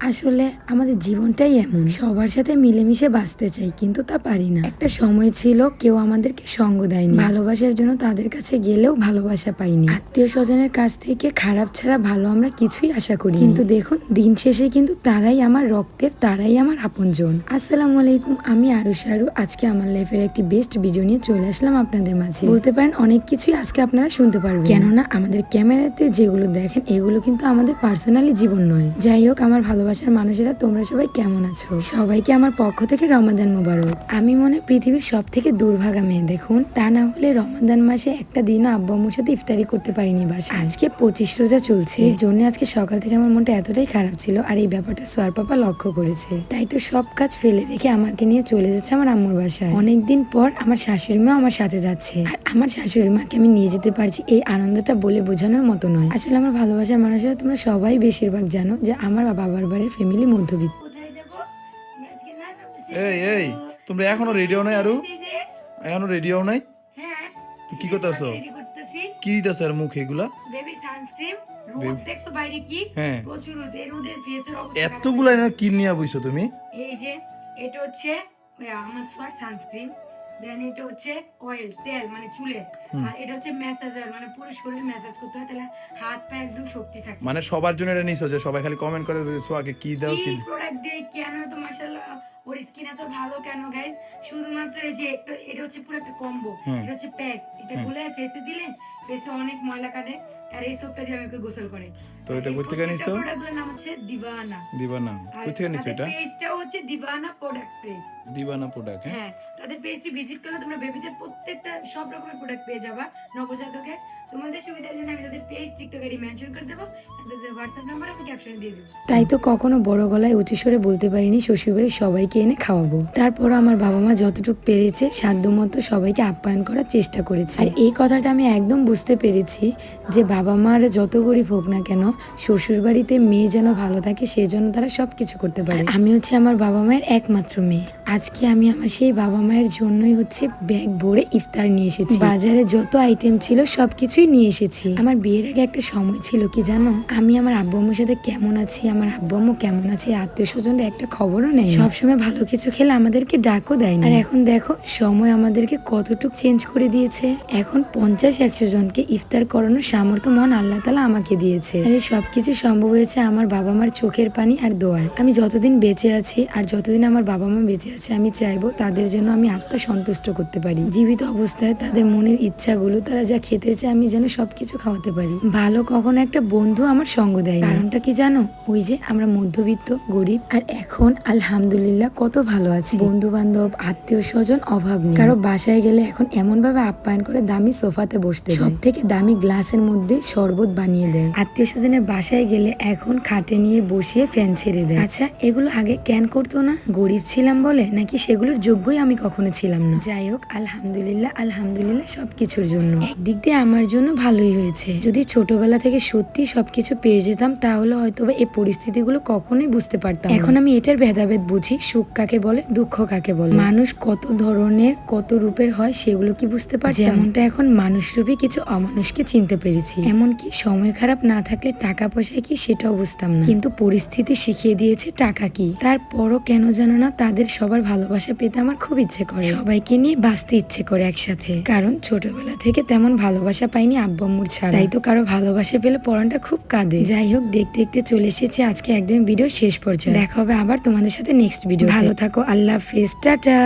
আসলে আমাদের জীবনটাই এমন। সবার সাথে মিলেমিশে বাঁচতে চাই, কিন্তু তা পারি না। একটা সময় ছিল কেউ আমাদেরকে সঙ্গ দেয়নি। ভালোবাসার জন্য তাদের কাছে গেলেও ভালোবাসা পাইনি। আত্মীয় স্বজনের কাছ থেকে খারাপ ছাড়া ভালো আমরা কিছুই আশা করি কিন্তু দেখুন, দিন শেষে কিন্তু তারাই আমার রক্তের, তারাই আমার আপনজন। আসসালামু আলাইকুম, আমি আরু। শাহরু আজকে আমার লাইফের একটি বেস্ট ভিডিও নিয়ে চলে আসলাম আপনাদের মাঝে। বলতে পারেন, অনেক কিছুই আজকে আপনারা শুনতে পারবেন। কেননা, আমাদের ক্যামেরাতে যেগুলো দেখেন, এগুলো কিন্তু আমাদের পার্সোনালি জীবন নয়। যাই হোক, আমার ভালোবাসার মানুষেরা তোমরা সবাই কেমন আছো? সবাইকে আমার পক্ষ থেকে রমাদান মোবারক। আমি মনে পৃথিবীর সব থেকে দুর্ভাগা মেয়ে, দেখুন। তা না হলে রমাদান মাসে একটা দিনও আব্বু আম্মুর সাথে ইফতারি করতে পারিনি বাসা আজকে পঁচিশ রোজা চলছে। এর জন্য আজকে সকাল থেকে আমার মনটা এতটাই খারাপ ছিল আর এই ব্যাপারটা সোয়ার পাপা লক্ষ্য করেছে। তাই তো সব কাজ ফেলে রেখে আমাকে নিয়ে চলে যাচ্ছে আমার আম্মুর বাসায়। অনেকদিন পর আমার শাশুড়ি মা আমার সাথে যাচ্ছে। আর আমার শাশুড়ি মাকে আমি নিয়ে যেতে পারছি এই আনন্দটা বলে বোঝানোর মতো নয়। আসলে আমার ভালোবাসার মানুষেরা তোমরা সবাই বেশিরভাগ জানো যে আমার বাবার বাড়ির ফ্যামিলি মধ্যবিত্ত। কোথায় যাব আমরা আজকে না এই এই তোমরা এখনও রেডিও নাই আরু? এখনও রেডিও নাই? কি করতেছো? রেডি কি দিতেছ আর মুখ এগুলা? বেবি সানস্ক্রিন রোদ দেখছ বাইরে কি? হ্যাঁ। প্রচুর রোদ রোদে ফেসের অবস্থা এতগুলা না কি নিয়ে বইছো তুমি? এই যে এটা হচ্ছে আমার সানস্ক্রিন দেন এটা হচ্ছে অয়েল তেল মানে চুলে। আর এটা হচ্ছে মানে পুরো শরীর ম্যাসাজ করতে হয় তাহলে হাত পা একদম শক্তি থাকে। মানে সবার জন্য এটা নিছো যে সবাই খালি কমেন্ট করে সোয়াকে কি দাও কি প্রোডাক্ট দিয়ে কেন তো মাশাআল্লাহ ওর স্কিন এত ভালো কেন গাইস শুধুমাত্র এই যে এটা হচ্ছে পুরো একটা কম্বো এটা হচ্ছে প্যাক এটা। গুলে ফেসে দিলে ফেসে অনেক ময়লা কাটে। আর এই সোপটা দিয়ে আমি ওকে গোসল করে তো এটা কই থেকে নিছো প্রোডাক্টগুলোর নাম হচ্ছে দিবানা। দিবা না কই থেকে নিছো এটা? পেজটাও হচ্ছে দিবানা প্রোডাক্ট পেজ দিবানা প্রোডাক্ট হ্যাঁ? হ্যাঁ তাদের পেজটি ভিজিট করলে তোমরা বেবিদের প্রত্যেকটা সব রকমের প্রোডাক্ট পেয়ে যাবা। নবজাতকে জন্য দিয়ে দেবো। তাই তো কখনো বড় গলায় বলতে পারিনি, শ্বশুরবাড়ির সবাইকে এনে খাওয়াবো। তারপর আমার বাবা মা যতটুকু পেরেছে সবাইকে আপ্যায়ন করার চেষ্টা করেছে। এই কথাটা আমি একদম বুঝতে পেরেছি যে বাবা মার যত গরিব হোক না কেন শ্বশুর বাড়িতে মেয়ে যেন ভালো থাকে, সেজন্য তারা সবকিছু করতে পারে। আমি হচ্ছে আমার বাবা মায়ের একমাত্র মেয়ে। আজকে আমি আমার সেই বাবা মায়ের জন্যই হচ্ছে ব্যাগ ভরে ইফতার নিয়ে এসেছি। বাজারে যত আইটেম ছিল সবকিছুই নিয়ে এসেছি। আমার বিয়ের আগে একটা সময় ছিল কি জানো? আমি আমার আব্বু আম্মুর সাথে কেমন আছি আমার আব্বু আম্মু কেমন আছে আত্মীয় স্বজনরা একটা খবরও নেই সবসময় ভালো কিছু খেলে আমাদেরকে ডাকও দেয় আর এখন দেখো সময় আমাদেরকে কতটুক চেঞ্জ করে দিয়েছে। এখন পঞ্চাশ একশো জনকে ইফতার করানোর সামর্থ্য মন আল্লাহ তালা আমাকে দিয়েছে। আর এই সবকিছু সম্ভব হয়েছে আমার বাবা মার চোখের পানি আর দোয়ায়। আমি যতদিন বেঁচে আছি আর যতদিন আমার বাবা মা বেঁচে আছে আমি চাইব তাদের জন্য আমি আত্মা সন্তুষ্ট করতে পারি। জীবিত অবস্থায় তাদের মনের ইচ্ছাগুলো তারা যা খেতে চায় আমি যেন সবকিছু খাওয়াতে পারি। ভালো কখনো একটা বন্ধু আমার সঙ্গ দেয় কারণটা কি জানো? ওই যে আমরা মধ্যবিত্ত, গরিব, আর এখন আলহামদুলিল্লাহ কত ভালো আছি। বন্ধু বান্ধব আত্মীয় স্বজন অভাব নেই। কারও বাসায় গেলে এখন এমন ভাবে আপ্যায়ন করে দামি সোফাতে বসতে সব থেকে দামি গ্লাসের মধ্যে শরবত বানিয়ে দেয়। আত্মীয় স্বজনের বাসায় গেলে এখন খাটে নিয়ে বসিয়ে ফ্যান ছেড়ে দেয়। আচ্ছা এগুলো আগে ক্যান করতো না? গরিব ছিলাম বলে? নাকি সেগুলোর যোগ্যই আমি কখনো ছিলাম না? যাই হোক, আলহামদুলিল্লাহ আলহামদুলিল্লাহ সবকিছুর জন্য। একদিক দিয়ে আমার জন্য ভালোই হয়েছে। যদি ছোটবেলা থেকে সত্যি সবকিছু পেয়ে যেতাম, তাহলে হয়তো বা এই পরিস্থিতিগুলো কখনোই বুঝতে পারতাম এখন আমি এটার ভেদাভেদ বুঝি, সুখ কাকে বলে, দুঃখ কাকে বলে। মানুষ কত ধরনের, কত রূপের হয়, সেগুলো কি বুঝতে পারছি যেমনটা এখন মানুষ রূপে কিছু অমানুষকে চিনতে পেরেছি। এমনকি সময় খারাপ না থাকলে টাকা পয়সা কি সেটাও বুঝতাম না। কিন্তু পরিস্থিতি শিখিয়ে দিয়েছে টাকা কি। তারপরও কেন জানো না, তাদের সবার ভালোবাসা পেতে আমার খুব ইচ্ছে করে। সবাইকে নিয়ে বাঁচতে ইচ্ছে করে একসাথে। কারণ ছোটবেলা থেকে তেমন ভালোবাসা পাইনি আব্বু আম্মুর ছাড়া। তাই তো কারও ভালোবাসা পেলে পরানটা খুব কাঁদে। যাই হোক, দেখতে দেখতে চলে এসেছি আজকে একদম ভিডিও শেষ পর্যন্ত দেখা হবে আবার তোমাদের সাথে নেক্সট ভিডিও ভালো থাকো, আল্লাহ হাফেজ, টাটা।